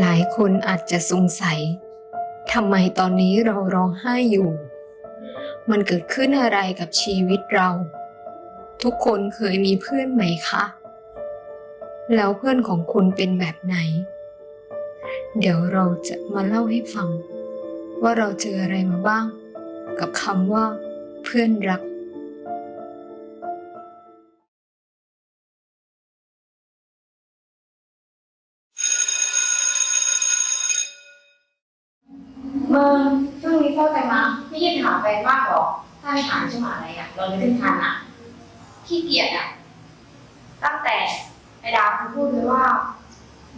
หลายคนอาจจะสงสัยทำไมตอนนี้เราร้องไห้อยู่ มันเกิดขึ้นอะไรกับชีวิตเรา ทุกคนเคยมีเพื่อนไหมคะ แล้วเพื่อนของคุณเป็นแบบไหน เดี๋ยวเราจะมาเล่าให้ฟัง ว่าเราเจออะไรมาบ้าง กับคำว่า เพื่อนรัก ยืดถามแฟนมากหรอถ้าไม่ถามจะมาอะไรอะ เราไม่ขึ้นทันอะขี้เกียจอะ ตั้งแต่ไอ้ดาวคุณพูดเลยว่า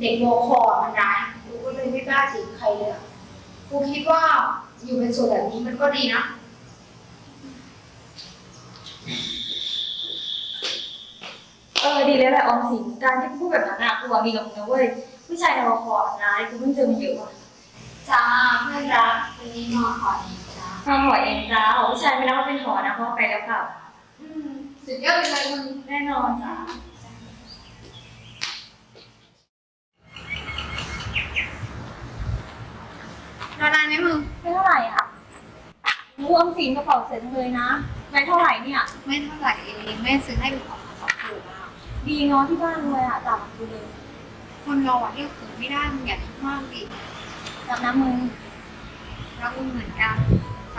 เด็กโมคอมันร้ายกูก็เลยไม่กล้าจีบใครเลยอะกูคิดว่าอยู่เป็นโสดแบบนี้มันก็ดีนะเออดีแล้วแหละออมสินการที่พูดแบบนั้นอะกูหวังดีกับมึงนะเว้ยผู้ชายในวคอมันร้ายกูเพิ่งเจอมาเยอะว่ะจ้าเพื่อนรักวันนี้นอนขอดีจ้ามาหอเอง จ้าหอผู้ชายไม่นับว่าเป็นหอนะเพราะไปแล้วกลับอืมสุดยอดไปเลยมึงแน่นอนจ้ารอนานไหมมึง ไม่เท่าไหร่อะรู้ออมสินกระเป๋าเสร็จเลยนะไม่เท่าไหร่เนี่ย ไม่เท่าไหร่เองแม่ซื้อให้เป็นของขวัญของถูกอะดีเนาะที่บ้านรวยอะต่างกับกูเลยคนเราอะเรียกถึงไม่ได้มึงอย่าคิดมากดิจากน้ำมึงรักมึงเหมือนกันไป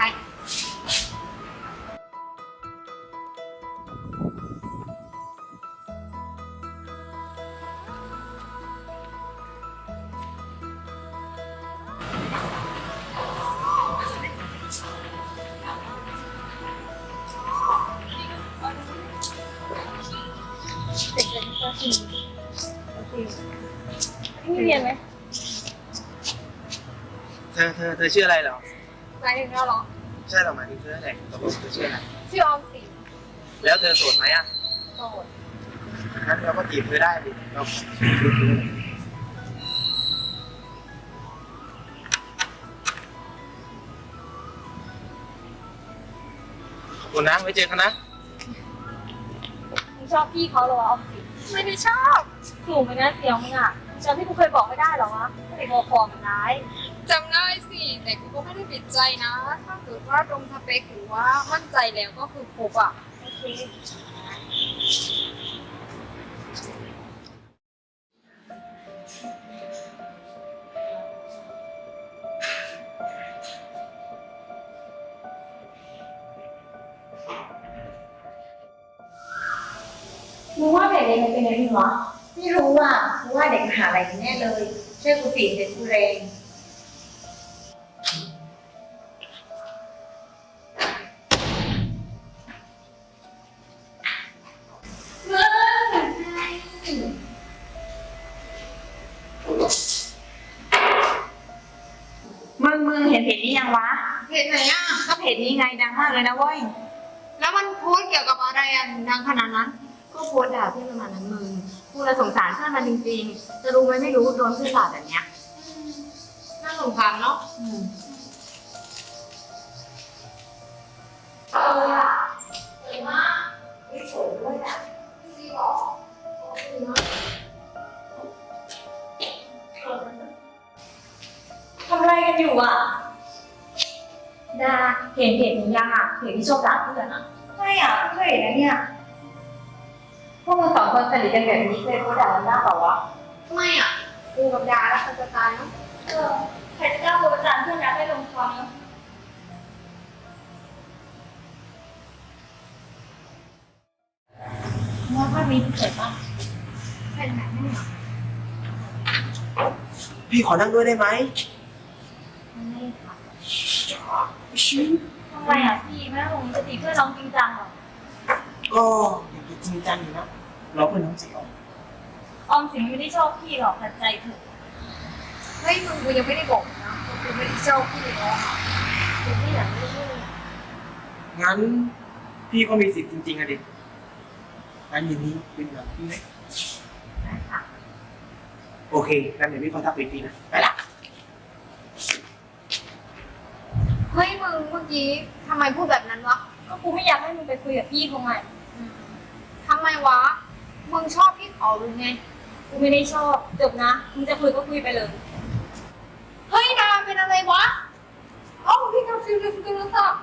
เรียนไหมเธอเธอเธอชื่ออะไรเหรอหมายถึงเราเหรอ ใช่เหรอหมายถึงเธออะไรตกลงเธอชื่ออะไร ชื่อออมสินแล้วเธอโสดไหมอะโสดงั้นเราก็จีบเธอได้ดิเราขอชีวิตเธอเลยขอบคุณนะไว้เจอกันนะมึงชอบพี่เขาเหรอวะออมสินไม่ได้ชอบ สูงไปนะเสียงมึงอะ จำที่กูเคยบอกไม่ได้เหรอวะเด็กวคอมันร้ายจำได้สิแต่กูก็ไม่ได้ปิดใจนะ ถ้าเกิดว่าตรงสเปคหรือว่ามั่นใจแล้วก็คือครบอะโอเคมึงว่าเด็กเรียนมันเป็นยังไงวะ ไม่รู้อะกูว่าเด็กมหาลัยแน่เลยเชื่อกูสิเด็กกูเรงมึงมึงเห็นเพจนี้ยังวะเห็นไหนอะ ก็เพจนี้ไงดังมากเลยนะเว้ย แล้วมันโพสต์เกี่ยวกับอะไรอะถึงดังขนาดนั้น ก็โพสต์ด่าเพื่อนประมาณนั้นมึง กูเลยสงสารเพื่อนมันจริงๆ จะรู้ไหมไม่รู้โดนเพื่อนด่าแบบเนี้ยน่าสงสารเนาะเอออะสวยมากไม่สวยด้วยอะดีหรอขอบคุณนะทำอะไรกันอยู่อะดาเห็นเพจนี้ยังอะเพจที่ชอบด่าเพื่อนอะไม่อะเพิ่งเคยเห็นนะเนี่ย พวกมึงสองคนสนิทกันแบบนี้เคยโพสต์ด่ากันบ้างเปล่าวะไม่อะกูกับดาแล้วมันจะตายเนาะเออใครจะกล้าโพสต์ประจานเพื่อนรักได้ลงคอเนอะว่าภาพนี้สวยปะเป็นแบบนี้เหรอพี่ขอนั่งด้วยได้ไหมไม่ค่ะชิวทำไมอะพี่แม่ผมจะตีเพื่อนน้องจริงจังเหรอก็ อยากจะจริงจังอยู่นะเราเพื่อนน้องจีออมออมสิงไม่ได้ชอบพี่หรอกแต่ใจเถอะเฮ้ยมึงกูยังไม่ได้บอกนะกูไม่ได้เจ้าพี่เลยนะกูไม่อยากได้ชื่องั้นพี่ก็มีสิทธิ์จริงๆอะดิงั้นยินนี้เป็นแบบพี่ไหมโอเคงั้นเดี๋ยวพี่ขอทักไปอีกทีนะไปละเฮ้ยมึงเมื่อกี้ทำไมพูดแบบนั้นวะก็กูไม่อยากให้มึงไปคุยกับพี่เขาไงทำ ไมวะ มึงชอบพี่เขาหรือไง กูไม่ได้ชอบจบนะ มึงจะคุยก็คุยไปเลย เฮ้ยดาเป็นอะไรวะ เอ้าพี่กาฟิลลืมโทรศัพ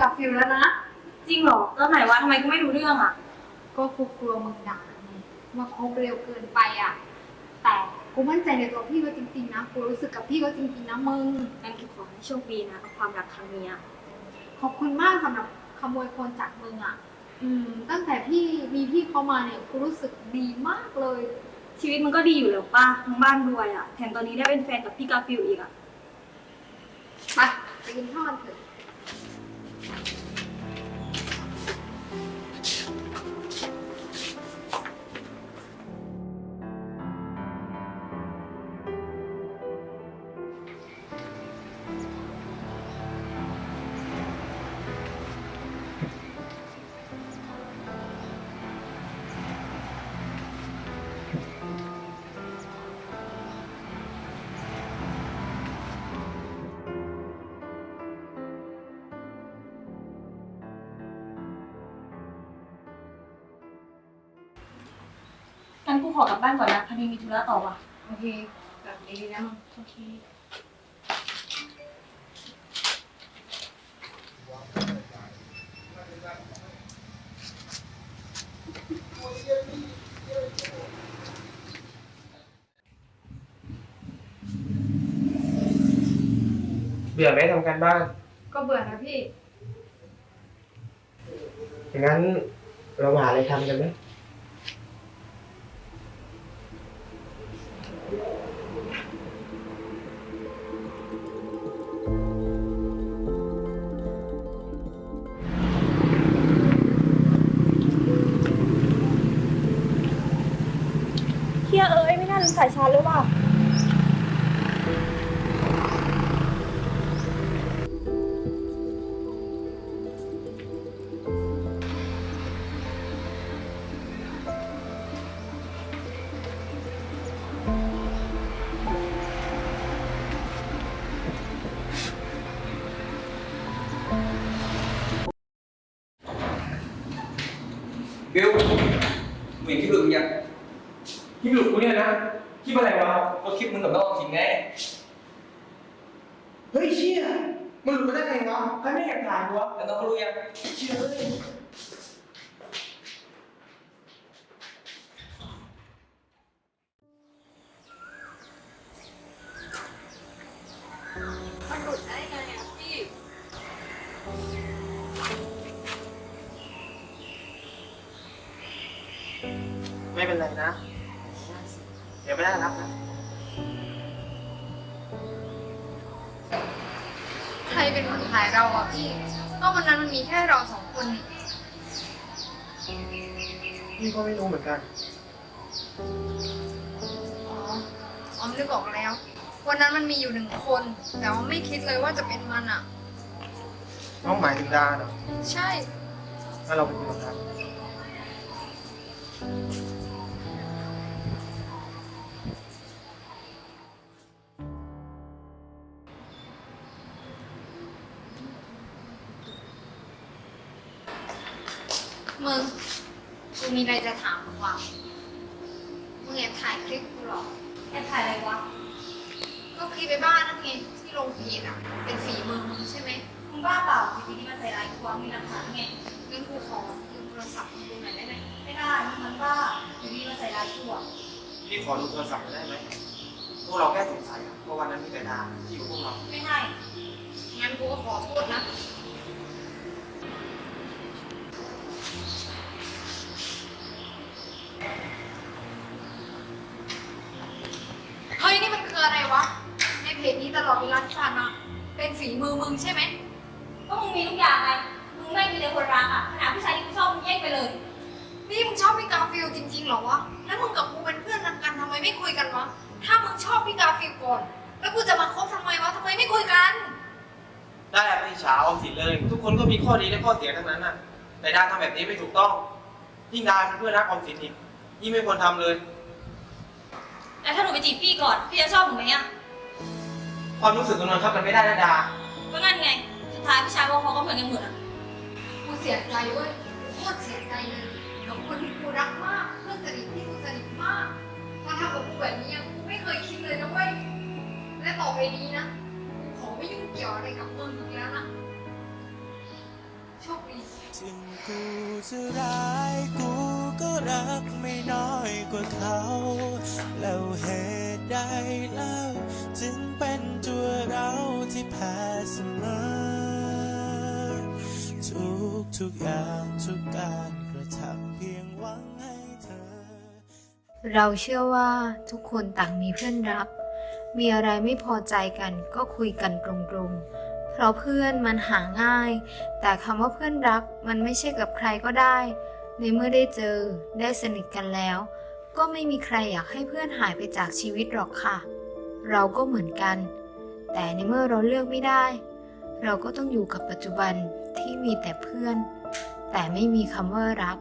กับพี่กาฟิลแล้วนะ จริงเหรอแล้วไหนวะทำไมกูไม่รู้เรื่องอะ ก็กูกลัวมึงด่าไงว่าคบเร็วเกินไปอะ แต่กูมั่นใจในตัวพี่ก็จริงๆนะ กูรู้สึกกับพี่ก็จริงๆนะมึงงั้นกูขอให้โชคดีนะกับความรักครั้งนี้อะขอบคุณมากสำหรับขโมยคนจากมึงอะ อืม ตั้งแต่พี่มีพี่เขามาเนี่ยกูรู้สึกดีมากเลย ชีวิตมึงก็ดีอยู่แล้วป่ะทั้งบ้านรวยอะ แถมตอนนี้ได้เป็นแฟนกับพี่กาฟิลอีกอะ ไปไปกินข้าวกันเถอะ ขอกลับบ้านก่อนนะพอดีมีธุระต่อว่ะ โอเคกลับดีๆนะมึงโอเค เบื่อไหมทำการบ้านก็เบื่อนะพี่ อย่างนั้นเรามาหาอะไรทำกันไหม สายชาร์จเลยว่ะบิวมึงเห็นคลิปหลุดมึงยังคลิปหลุดกูเนี่ยนะคลิปอะไรวะ ก็คลิปมึงกับน้องออมสินไง เฮ้ยเชี่ย มันหลุดมาได้ไงวะใครไม่แอบถ่ายวะแล้วน้องเขารู้ยังเชี่ยเอ้ยมันหลุดได้ไงอะพี่ไม่เป็นไรนะ เดี๋ยวไม่ได้รับนะ รเป็นคนถ่ายเราอะพี่ ก็วันนั้นมันมีแค่เราสองคนนี่พี่ก็ไม่รู้เหมือนกัน อ๋อออมนึกออกแล้ว วันนั้นมันมีอยู่หนึ่งคน แต่ว่าไม่คิดเลยว่าจะเป็นมันอะน้องหมายถึงดาเหรอใช่ ถ้าเราเป็นคนรัก อะไรจะถามมึงว่ะมึงแอบถ่ายคลิปกูเหรอแอบถ่ายอะไรวะ ก็คลิปไปบ้านนั่นไงที่ลงเพจอะ เป็นฝีมือมึงใช่ไหมมึงบ้าเปล่าอยู่ดีๆมาใส่ร้ายกูวะมีหลักฐานไงงั้นกูขอยืมโทรศัพท์มึงดูหน่อยได้ไหมไม่ได้มึงมันบ้าอยู่ดีๆมาใส่ร้ายกูอะพี่ขอดูโทรศัพท์ได้ไหมพวกเราแค่สงสัยอะเพราะวันนั้นมีแต่ดาที่อยู่พวกเรา ไม่ให้งั้นกูก็ขอโทษนะ ลอดเวลาที่ผ่านมาเป็นฝีมือมึงใช่ไหมก็มึงมีทุกอย่างไงมึงไม่มีแต่คนรักอะขนาดผู้ชายที่กูชอบมึงแย่งไปเลย นี่มึงชอบพี่กาฟิลจริงๆเหรอวะแล้วมึงกับกูเป็นเพื่อนกันทำไมไม่คุยกันวะถ้ามึงชอบพี่กาฟิลก่อน แล้วกูจะมาคบทำไมวะทำไมไม่คุยกันได้ไม่อิจฉาออมสินเลย ทุกคนก็มีข้อดีและข้อเสียทั้งนั้นน่ะ แต่ดาทำแบบนี้ไม่ถูกต้อง ยิ่งดาเป็นเพื่อนรักออมสินอีกยิ่งไม่ควรทำเลย แล้วถ้าหนูไปจีบพี่ก่อน พี่จะชอบหนูไหมอะ ความรู้สึกมันบังคับกันไม่ได้นะดา ก็นั่นไง สุดท้ายพี่ชายว่าเขาก็เหมือนกันหมดอะกูเสียใจเว้ยกูโคตรเสียใจเลยกับคนที่กูรักมากเพื่อนสนิทที่กูสนิทมากมาทำกับกูแบบนี้อะกูไม่เคยคิดเลยนะเว้ย และต่อไปนี้นะ กูขอไม่ยุ่งเกี่ยวอะไรกับมึงอีกแล้วนะ โชคดี ถึงกูจะร้ายกูก็รักไม่น้อยกว่าเขา แล้วเหตุใดเล่า ที่แพ้เสมอ ทุกทุกอย่างทุกการกระทำเพียงหวังให้เธอ เราเชื่อว่าทุกคนต่างมีเพื่อนรัก มีอะไรไม่พอใจกันก็คุยกันตรงๆ เพราะเพื่อนมันหาง่าย แต่คำว่าเพื่อนรักมันไม่ใช่กับใครก็ได้ ในเมื่อได้เจอได้สนิทกันแล้ว ก็ไม่มีใครอยากให้เพื่อนหายไปจากชีวิตหรอกค่ะ เราก็เหมือนกัน แต่ในเมื่อเราเลือกไม่ได้ เราก็ต้องอยู่กับปัจจุบันที่มีแต่เพื่อน แต่ไม่มีคำว่ารัก